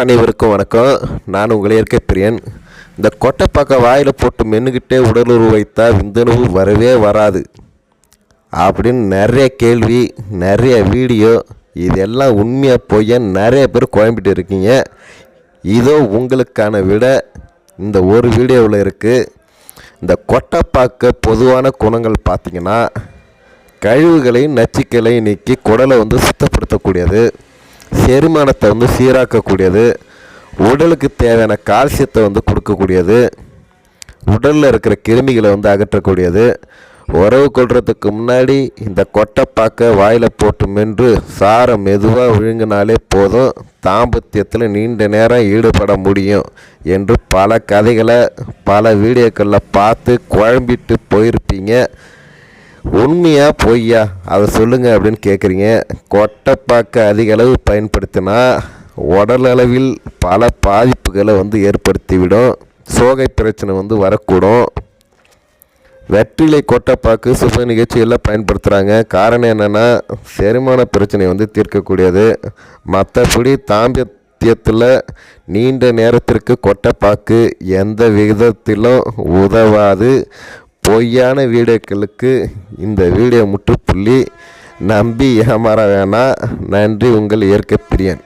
அனைவருக்கும் வணக்கம். நான் உங்கள் இயற்கை பிரியன். இந்த கொட்டைப்பாக்க வாயில் போட்டு மென்னுக்கிட்டே உடலுறவு வைத்தால் விந்தணுவு வரவே வராது. அப்படின்னு நிறைய கேள்வி நிறைய வீடியோ இதெல்லாம் உண்மையாக போய் நிறைய பேர் குழம்பிட்டு இருக்கீங்க. இதோ உங்களுக்கான விட இந்த ஒரு வீடியோவில் இருக்குது இந்த கொட்டைப்பாக்க பொதுவான குணங்கள் பார்த்தீங்கன்னா கழிவுகளையும் நச்சுக்களையும் நீக்கி குடலை வந்து சுத்தப்படுத்தக்கூடியது. செரிமானத்தை வந்து சீராக்கக்கூடியது உடலுக்கு தேவையான கால்சியத்தை வந்து கொடுக்கக்கூடியது உடலில் இருக்கிற கிருமிகளை வந்து அகற்றக்கூடியது. உறவு கொள்றதுக்கு முன்னாடி இந்த கொட்டைப்பாக்க வாயில் போட்டு மென்று சாரை மெதுவாக விழுங்கினாலே போதும். தாம்பத்தியத்தில் நீண்ட நேரம் ஈடுபட முடியும் என்று பல கதைகளை பல வீடியோக்களில் பார்த்து குழம்பிட்டு போயிருப்பீங்க. உண்மையா பொய்யா? அதை சொல்லுங்கள் அப்படின்னு கேட்குறீங்க கொட்டைப்பாக்க அதிக அளவு பயன்படுத்தினா உடல் அளவில் பல பாதிப்புகளை வந்து ஏற்படுத்திவிடும். சோகை பிரச்சனை வந்து வரக்கூடும். வெற்றிலை கொட்டைப்பாக்கு சுப நிகழ்ச்சிகளில் பயன்படுத்துகிறாங்க காரணம் என்னென்னா செரிமான பிரச்சனையை வந்து தீர்க்கக்கூடியது. மற்றபடி தாம்பத்தியத்தில் நீண்ட நேரத்திற்கு கொட்டைப்பாக்கு எந்த விதத்திலும் உதவாது. பொய்யான வீடியோக்களுக்கு இந்த வீடியோ முற்றுப்புள்ளி. நம்பி ஏமாற வேணாம். நன்றி. உங்கள் இயற்கை பிரியன்.